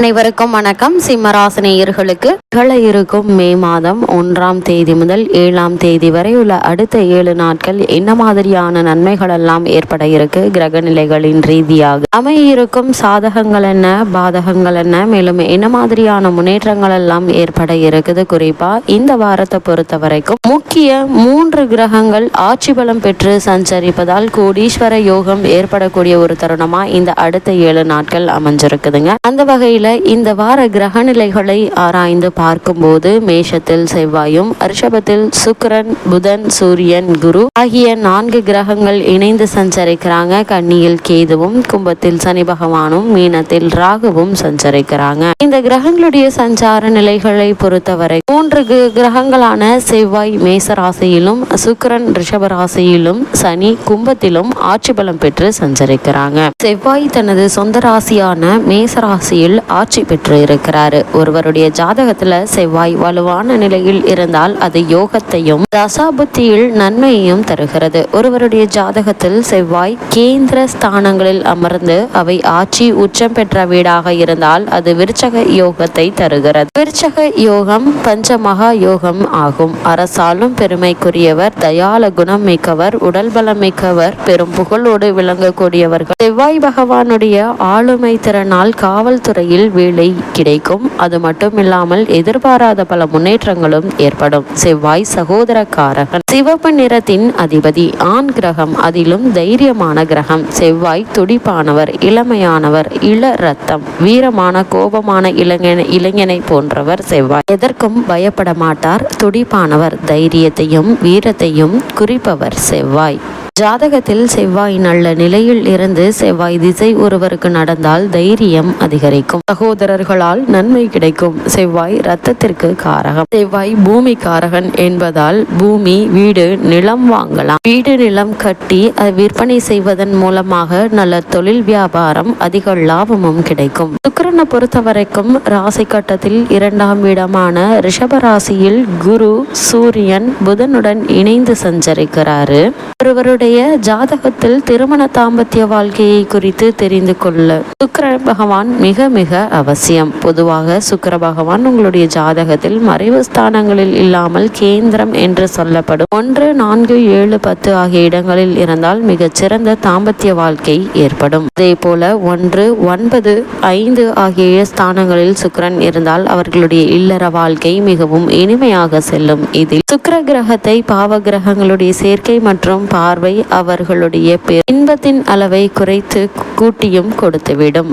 அனைவருக்கும் வணக்கம். சிம்மராசினியர்களுக்கு நிகழ இருக்கும் மே மாதம் ஒன்றாம் தேதி முதல் ஏழாம் தேதி வரை உள்ள அடுத்த ஏழு நாட்கள் என்ன மாதிரியான நன்மைகள் எல்லாம் ஏற்பட இருக்கு? கிரக நிலைகளின் ரீதியாக அமைய இருக்கும் சாதகங்கள் என்ன? பாதகங்கள் என்ன? மேலும் என்ன மாதிரியான முன்னேற்றங்கள் எல்லாம் ஏற்பட இருக்குது? குறிப்பா இந்த வாரத்தை பொறுத்த வரைக்கும் முக்கிய மூன்று கிரகங்கள் ஆட்சி பலம் பெற்று சஞ்சரிப்பதால் கோடீஸ்வர யோகம் ஏற்படக்கூடிய ஒரு தருணமா இந்த அடுத்த ஏழு நாட்கள் அமைஞ்சிருக்குதுங்க. அந்த வகையில இந்த வார கிரக நிலைகளை ஆராய்ந்து பார்க்கும்போது மேஷத்தில் செவ்வாயும் ரிஷபத்தில் சுக்கிரன் புதன் சூரியன் குரு ஆகிய நான்கு கிரகங்கள் இணைந்து சஞ்சரிக்கிறாங்க. கன்னியில் கேதுவும் கும்பத்தில் சனி பகவானும் மீனத்தில் ராகுவும் சஞ்சரிக்கிறாங்க. இந்த கிரகங்களுடைய சஞ்சார நிலைகளை பொறுத்தவரை மூன்று கிரகங்களான செவ்வாய் மேச ராசியிலும் சுக்கரன் ரிஷப ராசியிலும் சனி கும்பத்திலும் ஆட்சி பலம் பெற்று சஞ்சரிக்கிறாங்க. செவ்வாய் தனது சொந்த ராசியான மேச ராசியில் ஆட்சி பெற்று இருக்கிறாரு. ஒருவருடைய ஜாதகத்துல செவ்வாய் வலுவான நிலையில் இருந்தால் அது யோகத்தையும் தசாபுத்தியில் நன்மையையும் தருகிறது. ஒருவருடைய ஜாதகத்தில் செவ்வாய் கேந்திர ஸ்தானங்களில் அமர்ந்து அவை ஆட்சி உச்சம் பெற்ற வீடாக இருந்தால் அது விருச்சக யோகத்தை தருகிறது. விருச்சக யோகம் பஞ்ச மகா யோகம் ஆகும். அரசாலும் பெருமைக்குரியவர் தயால குணம் மிக்கவர் உடல் பலம் மிக்கவர் பெரும் புகழோடு விளங்கக்கூடியவர்கள். செவ்வாய் பகவானுடைய ஆளுமை திறனால் காவல்துறையில் வேலை கிடைக்கும். அது மட்டும் இல்லாமல் எதிர்பாராத பல முன்னேற்றங்களும் ஏற்படும். செவ்வாய் சகோதரக்காரகன். சிவப்பு நிறத்தின் அதிபதி ஆண் கிரகம் அதிலும் தைரியமான கிரகம். செவ்வாய் துடிப்பானவர் இளமையானவர் இள ரத்தம். வீரமான கோபமான இளைஞன் இளைஞனை போன்றவர் செவ்வாய். எதற்கும் பயப்பட மாட்டார். துடிப்பானவர் தைரியத்தையும் வீரத்தையும் குறிப்பவர் செவ்வாய். ஜாதகத்தில் செவ்வாய் நல்ல நிலையில் இருந்து செவ்வாய் திசை ஒருவருக்கு நடந்தால் தைரியம் அதிகரிக்கும். சகோதரர்களால் நன்மை கிடைக்கும். செவ்வாய் ரத்தத்திற்கு காரகம். செவ்வாய் பூமி காரகன் என்பதால் பூமி வீடு நிலம் வாங்கலாம். வீடு நிலம் கட்டி விற்பனை செய்வதன் மூலமாக நல்ல தொழில் வியாபாரம் அதிக லாபமும் கிடைக்கும். சுக்கிரனை பொறுத்த வரைக்கும் ராசி கட்டத்தில் இரண்டாம் இடமான ரிஷப ராசியில் குரு சூரியன் புதனுடன் இணைந்து சஞ்சரிக்கிறாரு. ஒருவருடைய ஜாதகத்தில் திருமண தாம்பத்திய வாழ்க்கையை குறித்து தெரிந்து கொள்ள சுக்கர பகவான் மிக மிக அவசியம். பொதுவாக சுக்கர பகவான் உங்களுடைய ஜாதகத்தில் மறைவு ஸ்தானங்களில் இல்லாமல் கேந்திரம் என்று சொல்லப்படும் ஒன்று நான்கு ஏழு பத்து ஆகிய இடங்களில் இருந்தால் மிகச்சிறந்த தாம்பத்திய வாழ்க்கை ஏற்படும். அதே போல ஒன்று ஒன்பது ஐந்து ஆகிய ஸ்தானங்களில் சுக்கரன் இருந்தால் அவர்களுடைய இல்லற வாழ்க்கை மிகவும் இனிமையாக செல்லும். இதில் சுக்கர கிரகத்தை பாவ கிரகங்களுடைய சேர்க்கை மற்றும் பார்வை அவர்களுடைய இன்பத்தின் அளவை குறைத்து கூட்டியும் கொடுத்துவிடும்.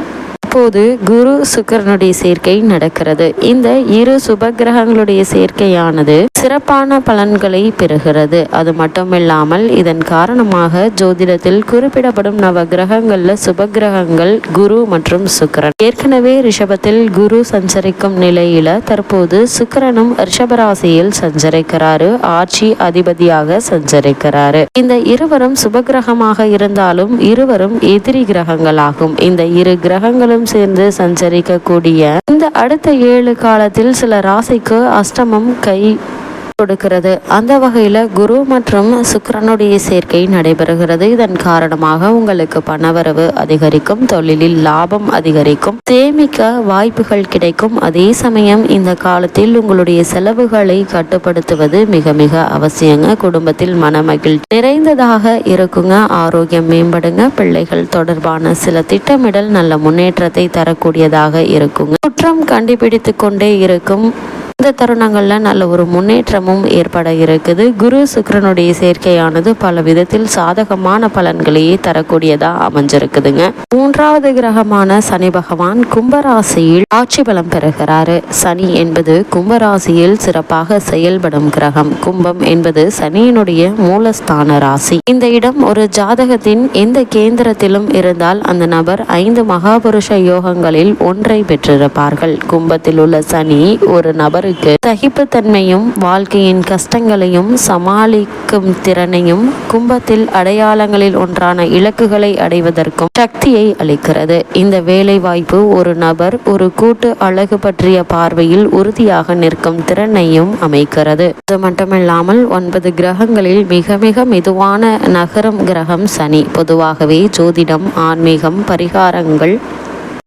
இப்போது குரு சுக்கிரனுடைய சேர்க்கை நடக்கிறது. இந்த இரு சுபகிரகங்களுடைய சேர்க்கையானது சிறப்பான பலன்களை பெறுகிறது. அது மட்டுமில்லாமல் இதன் காரணமாக ஜோதிடத்தில் குறிப்பிடப்படும் நவ கிரகங்கள்ல சுபகிரகங்கள் குரு மற்றும் சுக்கரன். ஏற்கனவே ரிஷபத்தில் குரு சஞ்சரிக்கும் நிலையில தற்போது சுக்கிரனும் ரிஷபராசியில் சஞ்சரிக்கிறாரு. ஆட்சி அதிபதியாக சஞ்சரிக்கிறாரு. இந்த இருவரும் சுபகிரகமாக இருந்தாலும் இருவரும் எதிரி கிரகங்களாகும். இந்த இரு கிரகங்களும் சேர்ந்து சஞ்சரிக்கக்கூடிய இந்த அடுத்த ஏழு காலத்தில் சில ராசிக்கு அஷ்டமம் கை கொடுக்கிறது. அந்த வகையில் குரு மற்றும் சுக்கரனுடைய சேர்க்கை நடைபெறுகிறது. இதன் காரணமாக உங்களுக்கு பணவரவு அதிகரிக்கும் தொழிலில் லாபம் அதிகரிக்கும் சேமிக்க வாய்ப்புகள் கிடைக்கும். அதே சமயம் இந்த காலத்தில் உங்களுடைய செலவுகளை கட்டுப்படுத்துவது மிக மிக அவசியங்க. குடும்பத்தில் மனமகிழ்ச்சி நிறைந்ததாக இருக்குங்க. ஆரோக்கியம் மேம்படுங்க. பிள்ளைகள் தொடர்பான சில திட்டமிடல் நல்ல முன்னேற்றத்தை தரக்கூடியதாக இருக்குங்க. குற்றம் கண்டுபிடித்து கொண்டே இருக்கும். இந்த தருணங்களில் நல்ல ஒரு முன்னேற்றமும் ஏற்பட இருக்குது. குரு சுக்கிரனுடைய சேர்க்கையானது பல விதத்தில் சாதகமான பலன்களையே தரக்கூடியதா அமைஞ்சிருக்குதுங்க. மூன்றாவது கிரகமான சனி பகவான் கும்பராசியில் ஆட்சி பலம் பெறுகிறாரு. சனி என்பது கும்பராசியில் சிறப்பாக செயல்படும் கிரகம். கும்பம் என்பது சனியினுடைய மூலஸ்தான ராசி. இந்த இடம் ஒரு ஜாதகத்தின் எந்த கேந்திரத்திலும் இருந்தால் அந்த நபர் ஐந்து மகாபுருஷ யோகங்களில் ஒன்றை பெற்றிருப்பார்கள். கும்பத்தில் உள்ள சனி ஒரு நபர் யாருக்கு சகிப்புத்தன்மையும் வாழ்க்கையின் கஷ்டங்களையும் சமாளிக்கும் திறனையும் கும்பத்தில் அடையாளங்களில் ஒன்றான இலக்குகளை அடைவதற்கும் சக்தியை அளிக்கிறது. இந்த வேலை வாய்ப்பு ஒரு நபர் ஒரு கூட்டு அழகு பற்றிய பார்வையில் உறுதியாக நிற்கும் திறனையும் அமைக்கிறது. அது மட்டுமில்லாமல் ஒன்பது கிரகங்களில் மிக மிக மெதுவான நகரும் கிரகம் சனி. பொதுவாகவே ஜோதிடம் ஆன்மீகம் பரிகாரங்கள்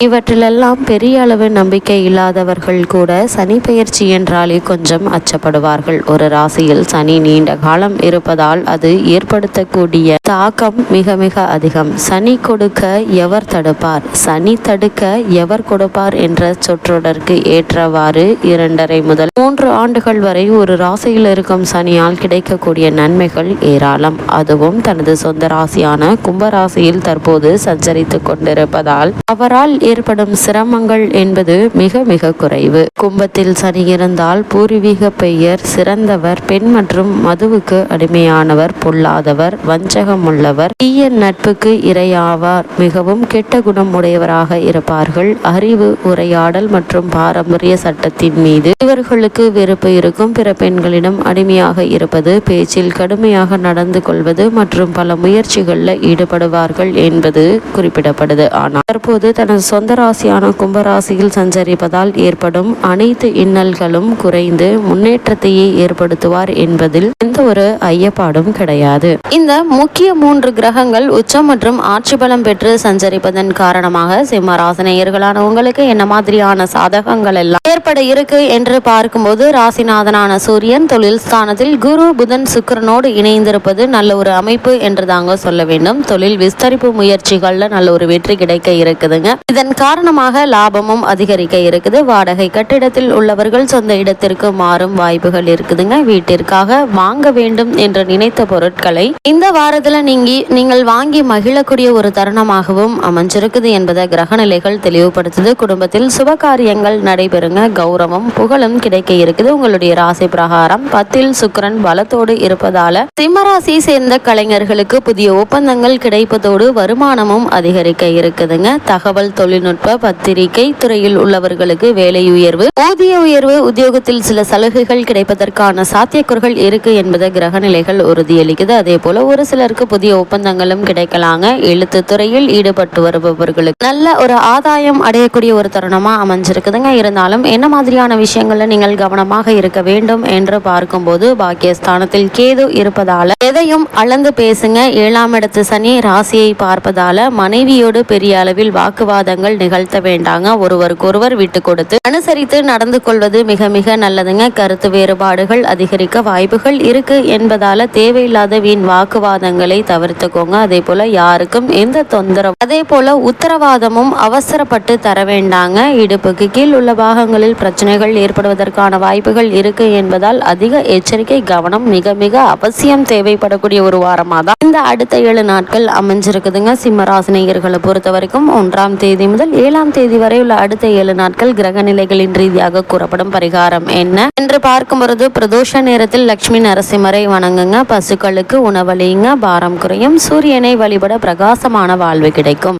இவற்றிலெல்லாம் பெரிய அளவு நம்பிக்கை இல்லாதவர்கள் கூட சனி பெயர்ச்சி என்றாலே கொஞ்சம் அச்சப்படுவார்கள். ஒரு ராசியில் சனி நீண்ட காலம் இருப்பதால் அது ஏற்படுத்தக்கூடிய தாக்கம் மிக மிக அதிகம். சனி கொடுக்க எவர் தடுப்பார்? சனி தடுக்க எவர் கொடுப்பார் என்ற சொற்றொடருக்கு ஏற்றவாறு இரண்டரை முதல் மூன்று ஆண்டுகள் வரை ஒரு ராசியில் இருக்கும் சனியால் கிடைக்கக்கூடிய நன்மைகள் ஏராளம். அதுவும் தனது சொந்த ராசியான கும்பராசியில் தற்போது சஞ்சரித்துக் கொண்டிருப்பதால் அவரால் ஏற்படும் சிரமங்கள் என்பது மிக மிக குறைவு. கும்பத்தில் சனி இருந்தால் பூர்வீக பெயர் சிறந்தவர் பெண் மற்றும் மதுவுக்கு அடிமையானவர் பொல்லாதவர் வஞ்சகம் உள்ளவர் தீய நட்புக்கு இரையாவார். மிகவும் கெட்ட குணம் உடையவராக இருப்பார்கள். அறிவு உரையாடல் மற்றும் பாரம்பரிய சட்டத்தின் மீது இவர்களுக்கு வெறுப்பு இருக்கும். பிற பெண்களிடம் அடிமையாக இருப்பது பேச்சில் கடுமையாக நடந்து கொள்வது மற்றும் பல முயற்சிகளில் ஈடுபடுவார்கள் என்பது குறிப்பிடப்படுது. ஆனால் தற்போது தனது சொந்த ராசியான கும்பராசியில் சஞ்சரிப்பதால் ஏற்படும் அனைத்து இன்னல்களும் குறைந்து முன்னேற்றத்தையே ஏற்படுத்துவார் என்பதில் எந்த ஒரு ஐயப்பாடும் கிடையாது. இந்த முக்கிய மூன்று கிரகங்கள் உச்சம் மற்றும் ஆட்சி பலம் பெற்று சஞ்சரிப்பதன் காரணமாக சிம்மராசனையர்களான உங்களுக்கு என்ன மாதிரியான சாதகங்கள் எல்லாம் ஏற்பட இருக்கு என்று பார்க்கும்போது ராசிநாதனான சூரியன் தொழில் ஸ்தானத்தில் குரு புதன் சுக்கிரனோடு இணைந்திருப்பது நல்ல ஒரு அமைப்பு என்று தாங்க சொல்ல வேண்டும். தொழில் விஸ்தரிப்பு முயற்சிகள்ல நல்ல ஒரு வெற்றி கிடைக்க இருக்குதுங்க. இதன் காரணமாக லாபமும் அதிகரிக்க இருக்குது. வாடகை கட்டிடத்தில் உள்ளவர்கள் சொந்த இடத்திற்கு மாறும் வாய்ப்புகள் இருக்குதுங்க. வீட்டிற்காக வாங்க வேண்டும் என்று நினைத்த பொருட்களை இந்த வாரத்துல நீங்க நீங்கள் வாங்கி மகிழக்கூடிய ஒரு தருணமாகவும் அமைஞ்சிருக்குது என்பதை கிரகநிலைகள் தெளிவுபடுத்துது. குடும்பத்தில் சுப காரியங்கள் நடைபெறுங்க. கௌரவம் புகழும் கிடைக்க இருக்குது. உங்களுடைய ராசி பிரகாரம் பத்தில் சுக்கிரன் பலத்தோடு இருப்பதால சிம்மராசி சேர்ந்த கலைஞர்களுக்கு புதிய ஒப்பந்தங்கள் கிடைப்பதோடு வருமானமும் அதிகரிக்க இருக்குதுங்க. தகவல் தொழில்நுட்ப பத்திரிகை துறையில் உள்ளவர்களுக்கு வேலை உயர்வு ஊதிய உயர்வு உத்தியோகத்தில் சில சலுகைகள் கிடைப்பதற்கான சாத்தியக்கூறுகள் இருக்கு என்பதை கிரகநிலைகள் உறுதியளிக்குது. அதே போல ஒரு சிலருக்கு புதிய ஒப்பந்தங்களும் கிடைக்கலாங்க. எழுத்து துறையில் ஈடுபட்டு வருபவர்களுக்கு நல்ல ஒரு ஆதாயம் அடையக்கூடிய ஒரு தருணமா அமைஞ்சிருக்குதுங்க. இருந்தாலும் என்ன மாதிரியான விஷயங்கள்ல நீங்கள் கவனமாக இருக்க வேண்டும் என்று பார்க்கும்போது பாக்கியஸ்தானத்தில் கேது இருப்பதால எதையும் அளந்து பேசுங்க. ஏழாம் இடத்து சனி ராசியை பார்ப்பதால மனைவியோடு பெரிய அளவில் வாக்குவாதங்கள் நிகழ்த்த வேண்டாங்க. ஒருவருக்கொருவர் விட்டு கொடுத்து அனுசரித்து நடந்து கொள்வது மிக மிக நல்லதுங்க. கருத்து வேறுபாடுகள் அதிகரிக்க வாய்ப்புகள் இருக்கு என்பதால தேவையில்லாத வீண் வாக்குவாதங்களை தவிர்த்துக்கோங்க. அதே போல யாருக்கும் எந்த தொந்தரவு அதே போல உத்தரவாதமும் அவசரப்பட்டு தர வேண்டாங்க. இடுப்புக்கு கீழ் உள்ள பாகங்களில் பிரச்சனைகள் ஏற்படுவதற்கான வாய்ப்புகள் இருக்கு என்பதால் அதிக எச்சரிக்கை கவனம் மிக மிக அவசியம் தேவைப்படக்கூடிய ஒரு வாரமாக. தான் இந்த அடுத்த ஏழு நாட்கள் அமைஞ்சிருக்குதுங்க. சிம்மராசினியர்களை பொறுத்த வரைக்கும் ஒன்றாம் தேதி முதல் ஏழாம் தேதி வரை உள்ள அடுத்த ஏழு நாட்கள் கிரக நிலைகளின் ரீதியாக கூறப்படும் பரிகாரம் என்ன? என்று பார்க்கும் பொழுது பிரதோஷ நேரத்தில் லட்சுமி நரசிம்மரை வணங்குங்க. பசுக்களுக்கு உணவளியுங்க பாரம் குறையும். சூரியனை வழிபட பிரகாசமான வாழ்வு கிடைக்கும்.